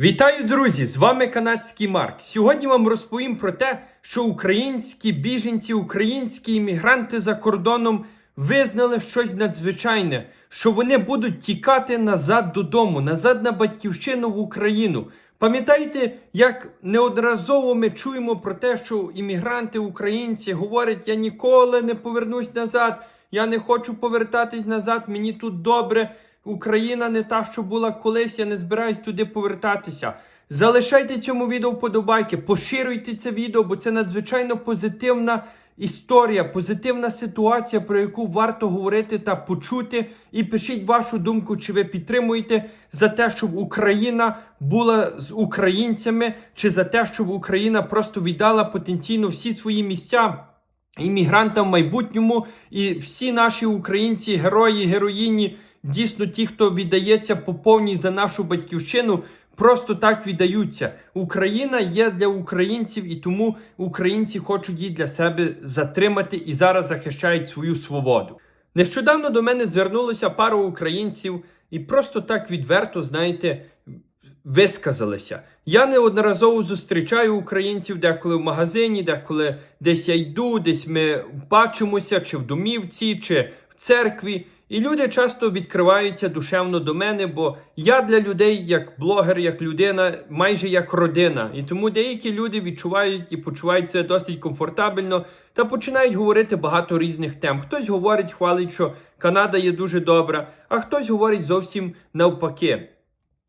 Вітаю, друзі! З вами канадський Марк. Сьогодні вам розповім про те, що українські біженці, українські іммігранти за кордоном визнали щось надзвичайне, що вони будуть тікати назад додому, назад на батьківщину в Україну. Пам'ятаєте, як неодноразово ми чуємо про те, що іммігранти, українці говорять: я ніколи не повернусь назад, я не хочу повертатись назад, мені тут добре. Україна не та, що була колись, я не збираюсь туди повертатися. Залишайте цьому відео вподобайки, поширюйте це відео, бо це надзвичайно позитивна історія, позитивна ситуація, про яку варто говорити та почути. І пишіть вашу думку, чи ви підтримуєте за те, щоб Україна була з українцями, чи за те, щоб Україна просто віддала потенційно всі свої місця іммігрантам в майбутньому, і всі наші українці, герої, героїні, дійсно ті, хто віддається по повній за нашу батьківщину. Просто так віддаються. Україна є для українців, і тому українці хочуть її для себе затримати і зараз захищають свою свободу. Нещодавно до мене звернулося пара українців і просто так відверто, знаєте, висказалися. Я неодноразово зустрічаю українців деколи в магазині, деколи десь я йду, десь ми бачимося, чи в домівці, чи в церкві. І люди часто відкриваються душевно до мене, бо я для людей, як блогер, як людина, майже як родина. І тому деякі люди відчувають і почувають себе досить комфортабельно та починають говорити багато різних тем. Хтось говорить, хвалить, що Канада є дуже добра, а хтось говорить зовсім навпаки.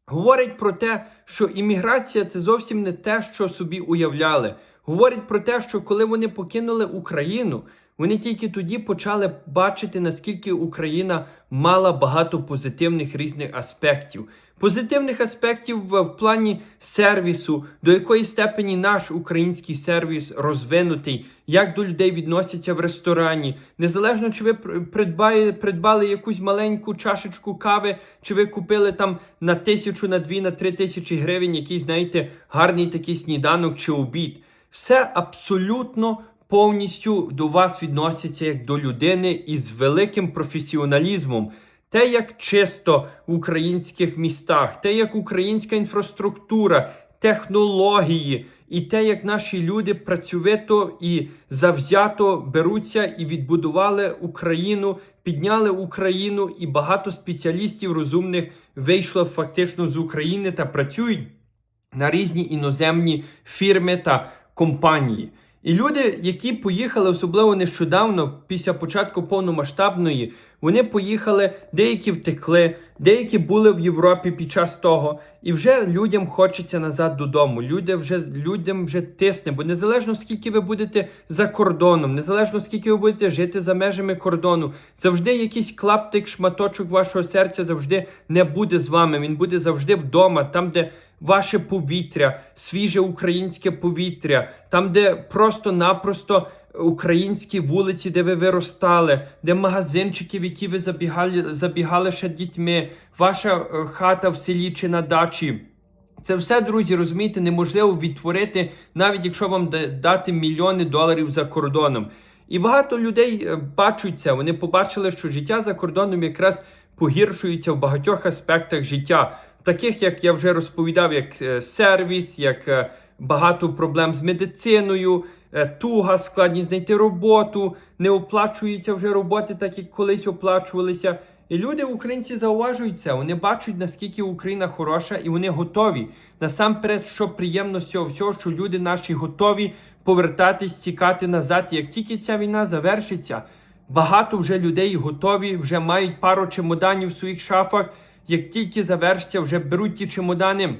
Говорить про те, що імміграція це зовсім не те, що собі уявляли. Говорить про те, що коли вони покинули Україну, вони тільки тоді почали бачити, наскільки Україна мала багато позитивних різних аспектів. Позитивних аспектів в, плані сервісу, до якої степені наш український сервіс розвинутий, як до людей відносяться в ресторані. Незалежно чи ви пр- придбає, придбали якусь маленьку чашечку кави, чи ви купили там на тисячу, на дві, на три тисячі гривень, якийсь, знаєте, гарний такий сніданок чи обід. Все абсолютно повністю до вас відносяться як до людини із великим професіоналізмом. Те, як чисто в українських містах, те, як українська інфраструктура, технології, і те, як наші люди працьовито і завзято беруться і відбудували Україну, підняли Україну, і багато спеціалістів розумних вийшло фактично з України та працюють на різні іноземні фірми та компанії. І люди, які поїхали, особливо нещодавно, після початку повномасштабної, вони поїхали, деякі втекли, деякі були в Європі під час того, і вже людям хочеться назад додому. Люди вже людям вже тисне, бо незалежно скільки ви будете за кордоном, незалежно скільки ви будете жити за межами кордону, завжди якийсь клаптик, шматочок вашого серця завжди не буде з вами. Він буде завжди вдома, там, де ваше повітря, свіже українське повітря, там, де просто-напросто українські вулиці, де ви виростали, де магазинчики, в які ви забігали, забігали ще дітьми, ваша е, хата в селі чи на дачі. Це все, друзі, розумієте, неможливо відтворити, навіть якщо вам дати мільйони доларів за кордоном. І багато людей е, бачать це. Вони побачили, що життя за кордоном якраз погіршується в багатьох аспектах життя, таких як я вже розповідав, як е, сервіс, як е, багато проблем з медициною, е, туга, складність знайти роботу, не оплачуються вже роботи, так як колись оплачувалися. І люди, українці, зауважують це. Вони бачать, наскільки Україна хороша, і вони готові. Насамперед, що приємно з цього всього, що люди наші готові повертатись, тікати назад. Як тільки ця війна завершиться, багато вже людей готові, вже мають пару чемоданів в своїх шафах. Як тільки завершиться, вже беруть ті чемодани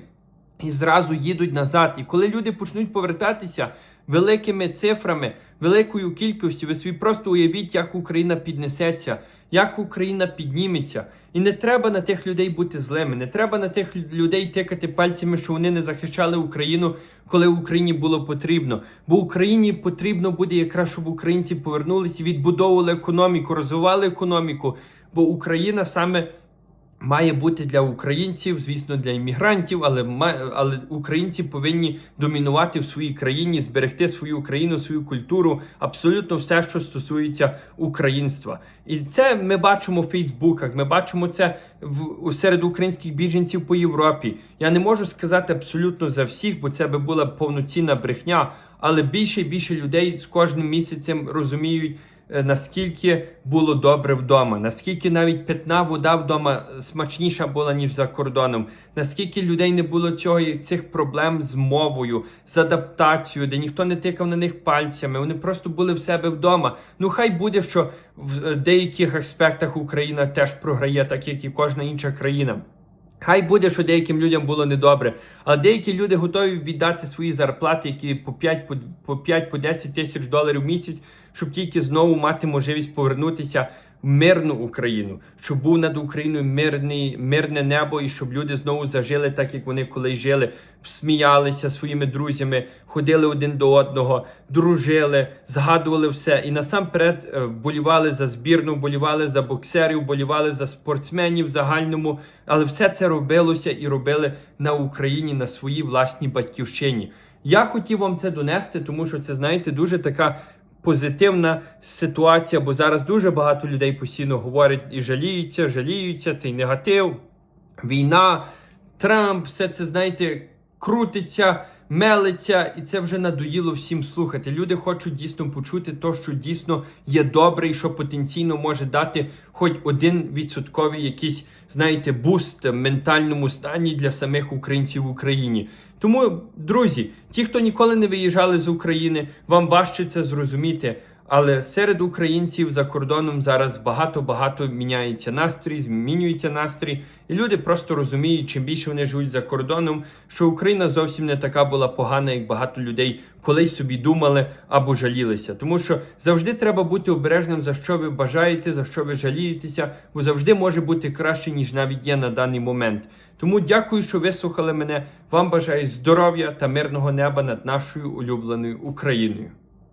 і зразу їдуть назад. І коли люди почнуть повертатися великими цифрами, великою кількістю, ви собі просто уявіть, як Україна піднесеться, як Україна підніметься. І не треба на тих людей бути злими, не треба на тих людей тикати пальцями, що вони не захищали Україну, коли Україні було потрібно. Бо Україні потрібно буде якраз, щоб українці повернулися, відбудовували економіку, розвивали економіку. Бо Україна саме має бути для українців, звісно, для іммігрантів, але але українці повинні домінувати в своїй країні, зберегти свою країну, свою культуру, абсолютно все, що стосується українства. І це ми бачимо в Фейсбуках. Ми бачимо це в серед українських біженців по Європі. Я не можу сказати абсолютно за всіх, бо це би була повноцінна брехня. Але більше і більше людей з кожним місяцем розуміють наскільки було добре вдома, наскільки навіть питна вода вдома смачніша була, ніж за кордоном, наскільки людей не було цього цих проблем з мовою, з адаптацією, де ніхто не тикав на них пальцями, вони просто були в себе вдома. Ну хай буде, що в е, деяких аспектах Україна теж програє, так як і кожна інша країна. Хай буде, що деяким людям було недобре, але деякі люди готові віддати свої зарплати, які по 5 по, по 5 по 10 тисяч доларів в місяць, щоб тільки знову мати можливість повернутися мирну Україну, щоб був над Україною мирний, мирне небо, і щоб люди знову зажили так, як вони колись жили, сміялися своїми друзями, ходили один до одного, дружили, згадували все. І насамперед е, вболівали за збірну, вболівали за боксерів, вболівали за спортсменів в загальному. Але все це робилося і робили на Україні на своїй власній батьківщині. Я хотів вам це донести, тому що це, знаєте, дуже така позитивна ситуація, бо зараз дуже багато людей постійно говорять і жаліються, жаліються, цей негатив, війна, Трамп, все це, знаєте, крутиться, мелиться, і це вже надоїло всім слухати. Люди хочуть дійсно почути то, що дійсно є добре, і що потенційно може дати хоч один відсотковий якийсь, знаєте, буст в ментальному стані для самих українців в Україні. Тому, друзі, ті, хто ніколи не виїжджали з України, вам важче це зрозуміти. Але серед українців за кордоном зараз багато-багато міняється настрій, змінюється настрій, і люди просто розуміють, чим більше вони живуть за кордоном, що Україна зовсім не така була погана, як багато людей колись собі думали або жалілися. Тому що завжди треба бути обережним, за що ви бажаєте, за що ви жалієтеся, бо завжди може бути краще, ніж навіть є на даний момент. Тому дякую, що вислухали мене. Вам бажаю здоров'я та мирного неба над нашою улюбленою Україною.